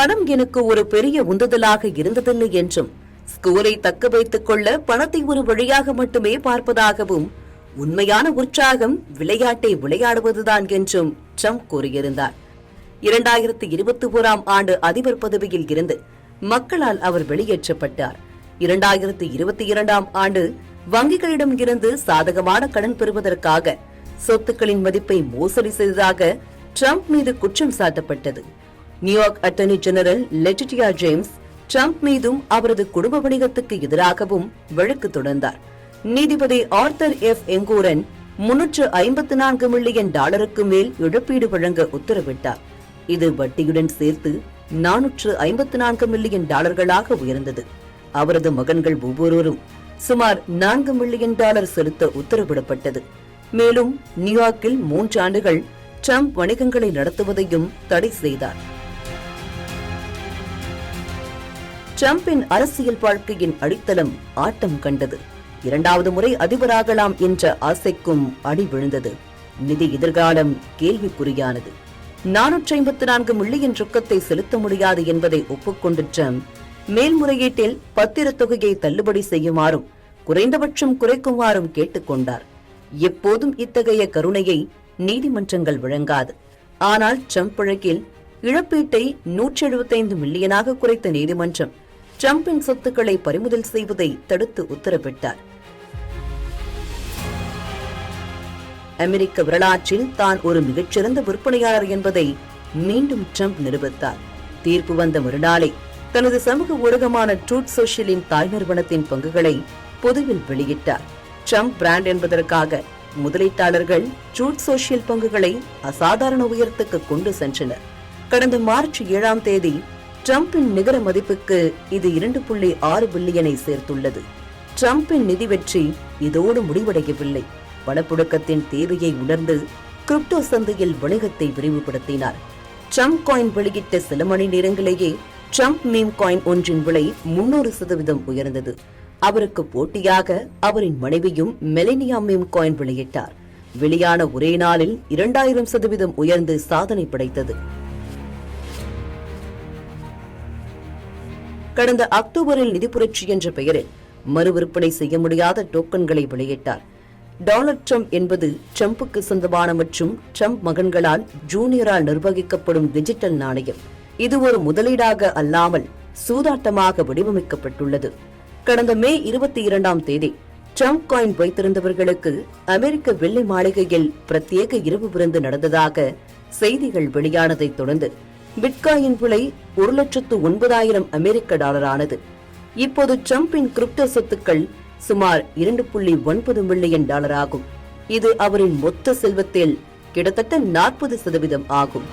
பணம் எனக்கு ஒரு பெரிய உந்துதலாக இருந்ததில்லை என்றும் ஸ்கூலை தக்க வைத்துக் கொள்ள பணத்தை ஒரு வழியாக மட்டுமே பார்ப்பதாகவும் உண்மையான உற்சாகம் விளையாட்டை விளையாடுவதுதான் என்றும் ட்ரம்ப் கூறியிருந்தார். இரண்டாயிரத்தி இருபத்தி ஓராம் ஆண்டு அதிபர் பதவியில் இருந்து மக்களால் அவர் வெளியேற்றப்பட்டார். இரண்டாயிரத்தி இருபத்தி இரண்டாம் ஆண்டு வங்கிகளிடம் இருந்து சாதகமான கடன் பெறுவதற்காக சொத்துக்களின் மதிப்பை மோசடி செய்ததாக ட்ரம்ப் மீது குற்றம் சாட்டப்பட்டது. New York attorney general Letitia James Trump மீதும் அவரது குடும்ப வணிகத்துக்கு எதிராகவும் வழக்கு தொடர்ந்தார். நீதிபதி ஆர்த்தர் எஃப். எங்கூரன் முன்னூற்று ஐம்பத்தி நான்கு மில்லியன் டாலருக்கு மேல் இழப்பீடு வழங்க உத்தரவிட்டார். இது வட்டியுடன் சேர்த்து நானூற்று ஐம்பத்தி நான்கு மில்லியன் டாலர்களாக உயர்ந்தது. அவரது மகன்கள் ஒவ்வொருவரும் சுமார் நான்கு மில்லியன் டாலர் செலுத்த உத்தரவிடப்பட்டது. மேலும் நியூயார்க்கில் மூன்று ஆண்டுகள் ட்ரம்ப் வணிகங்களை நடத்துவதையும் தடை செய்தார். டிரம்பின் அரசியல் வாழ்க்கையின் அடித்தளம் ஆட்டம் கண்டது. இரண்டாவது முறை அதிபராகலாம் என்ற ஆசைக்கும் அடி விழுந்தது. நிதி எதிர்காலம் கேள்விக்குறியானது. நானூற்றி ஐம்பத்தி நான்கு மில்லியன் ரொக்கத்தை செலுத்த முடியாது என்பதை ஒப்புக்கொண்டு ட்ரம்ப் மேல்முறையீட்டில் பத்திரத் தொகையை தள்ளுபடி செய்யுமாறும் குறைந்தபட்சம் குறைக்குமாறும் கேட்டுக்கொண்டார். எப்போதும் இத்தகைய கருணையை நீதிமன்றங்கள் வழங்காது. ஆனால் ட்ரம்ப் வழக்கில் இழப்பீட்டை நூற்றி எழுபத்தைந்து மில்லியனாக குறைத்த நீதிமன்றம் டிரம்பின் சொத்துக்களை பறிமுதல் செய்வதை தடுத்து உத்தரவிட்டார். அமெரிக்க வரலாற்றில் தான் ஒரு மிகச்சிறந்த விற்பனையாளர் என்பதை மீண்டும் ட்ரம்ப் நிரூபித்தார். தீர்ப்பு வந்த மறுநாளே தனது சமூக ஊடகமான ட்ரூத் சோஷியலின் தாய் நிறுவனத்தின் பங்குகளை பொதுவில் வெளியிட்டார். ட்ரம்ப் பிராண்ட் என்பதற்காக முதலீட்டாளர்கள் ட்ரூத் சோஷியல் பங்குகளை அசாதாரண உயரத்துக்கு கொண்டு சென்றனர். கடந்த மார்ச் ஏழாம் தேதி டிரம்பின் நிகர மதிப்புக்கு இது இரண்டு புள்ளி ஆறு பில்லியனை சேர்த்துள்ளது. டிரம்பின் நிதி வெற்றி இதோடு முடிவடையவில்லை. பணப்புழக்கத்தின் தேவையை உணர்ந்து கிரிப்டோ சந்தையில் வணிகத்தை விரிவுபடுத்தினார். ட்ரம்ப் காயின் வெளியிட்ட சில மணி நேரங்களிலேயே ட்ரம்ப் மீம் காயின் ஒன்றின் விலை முன்னூறு சதவீதம் உயர்ந்தது. அவருக்கு போட்டியாக அவரின் மனைவியும் மெலினியா மீம் காயின் வெளியிட்டார். வெளியான ஒரே நாளில் இரண்டாயிரம் சதவீதம் உயர்ந்து சாதனை படைத்தது. கடந்த அக்டோபரில் நிதி புரட்சி என்ற பெயரில் மறு விற்பனை செய்ய முடியாத டோக்கன்களை வெளியிட்டார். டொனால்ட் ட்ரம்ப் என்பது ட்ரம்புக்கு சொந்தமான மற்றும் ட்ரம்ப் மகன்களால் ஜூனியரால் நிர்வகிக்கப்படும் டிஜிட்டல் நாணயம். இது ஒரு முதலீடாக அல்லாமல் சூதாட்டமாக வடிவமைக்கப்பட்டுள்ளது. கடந்த மே இருபத்தி இரண்டாம் தேதி ட்ரம்ப் காயின் வைத்திருந்தவர்களுக்கு அமெரிக்க வெள்ளை மாளிகையில் பிரத்யேக இரவு விருந்து நடந்ததாக செய்திகள் வெளியானதைத் தொடர்ந்து பிட்காயின் விலை ஒரு லட்சத்து ஒன்பதாயிரம் அமெரிக்க டாலரானது. இப்போது ட்ரம்பின் கிரிப்டோ சொத்துக்கள் சுமார் இரண்டு புள்ளி ஒன்பது மில்லியன் டாலர் ஆகும் இது அவரின் மொத்த செல்வத்தில் கிட்டத்தட்ட நாற்பது சதவீதம் ஆகும்.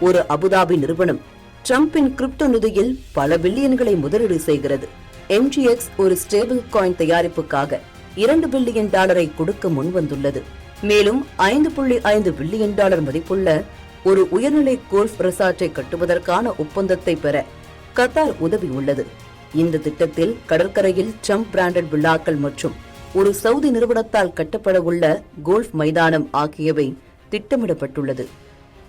ஒரு அபுதாபி நிறுவனம் ட்ரம்பின் கிரிப்டோ நிதியில் பல பில்லியன்களை முதலீடு செய்கிறது. எம்ஜிஎக்ஸ் ஒரு ஸ்டேபிள் காயின் தயாரிப்புக்காக இரண்டு பில்லியன் டாலரை கொடுக்க முன்வந்துள்ளது. மேலும் ஐந்து புள்ளி ஐந்து பில்லியன் டாலர் மதிப்புள்ள ஒரு உயர்நிலை கோல்ஃப் ரெசார்ட்டை கட்டுவதற்கான ஒப்பந்தத்தை பெற கத்தார் உதவி உள்ளது இந்த திட்டத்தில் கடற்கரையில் ட்ரம்ப் பிராண்டட் விழாக்கள் மற்றும் ஒரு சவுதி நிறுவனத்தால் கட்டப்பட உள்ள கோல்ஃப் மைதானம் ஆகியவை திட்டமிடப்பட்டுள்ளது.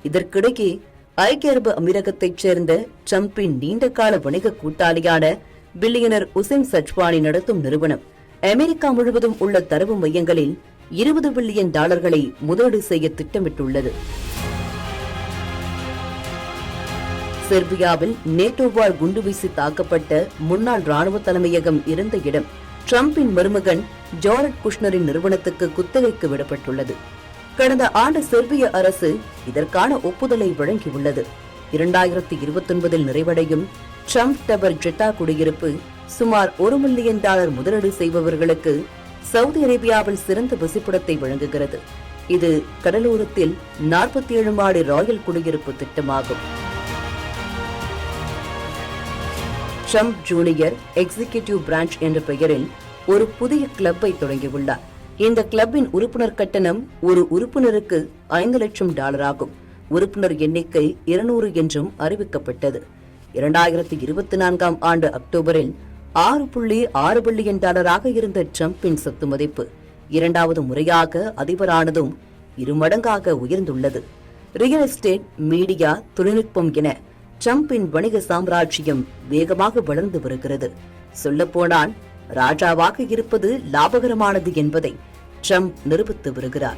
இதற்கிடையே ஐக்கிய அரபு அமீரகத்தைச் சேர்ந்த ட்ரம்பின் நீண்டகால வணிக கூட்டாளியான பில்லியனர் உசேன் சச்வானி நடத்தும் நிறுவனம் அமெரிக்கா முழுவதும் உள்ள தரவு மையங்களில் இருபது பில்லியன் டாலர்களை முதலீடு செய்ய திட்டமிட்டுள்ளது. செர்பியாவில் நேட்டோவால் குண்டுவீசி தாக்கப்பட்ட முன்னாள் ராணுவ தலைமையகம் இருந்த இடம் டிரம்பின் மருமகன் ஜாரட் குஷ்னரின் நிறுவனத்துக்கு குத்தகைக்கு விடப்பட்டுள்ளது. கடந்த ஆண்டு செர்பிய அரசு இதற்கான ஒப்புதலை வழங்கியுள்ளது. இரண்டாயிரத்தி இருபத்தொன்பதில் நிறைவடையும் ட்ரம்ப் டவர் ஜெட்டா குடியிருப்பு சுமார் ஒரு மில்லியன் டாலர் முதலீடு செய்பவர்களுக்கு சவுதி அரேபியாவில் சிறந்த வசிப்பிடத்தை வழங்குகிறது. இது கடலோரத்தில் நாற்பத்தி ஏழு மாடி ராயல் குடியிருப்பு திட்டமாகும். ட்ரம்ப் ஜூனியர் எக்ஸிகியூட்டிவ் பிரான்ச் என்ற பெயரில் ஒரு புதிய கிளப்பை தொடங்கியுள்ளார். இந்த கிளப்பின் உறுப்பினர் கட்டணம் ஒரு உறுப்பினருக்கு ஐந்து லட்சம் டாலர் ஆகும் உறுப்பினர் எண்ணிக்கை இருநூறு என்றும் அறிவிக்கப்பட்டது. இரண்டாயிரத்தி இருபத்தி நான்காம் ஆண்டு அக்டோபரில் ஆறு புள்ளி ஆறு பில்லியன் டாலராக இருந்த ட்ரம்பின் சொத்து மதிப்பு இரண்டாவது முறையாக அதிபரானதும் இருமடங்காக உயர்ந்துள்ளது. ரியல் எஸ்டேட் மீடியா தொழில்நுட்பம் என ட்ரம்பின் வணிக சாம்ராஜ்யம் வேகமாக வளர்ந்து வருகிறது. சொல்லப்போனால் ராஜாவாக இருப்பது லாபகரமானது என்பதை ட்ரம்ப் நிரூபித்து வருகிறார்.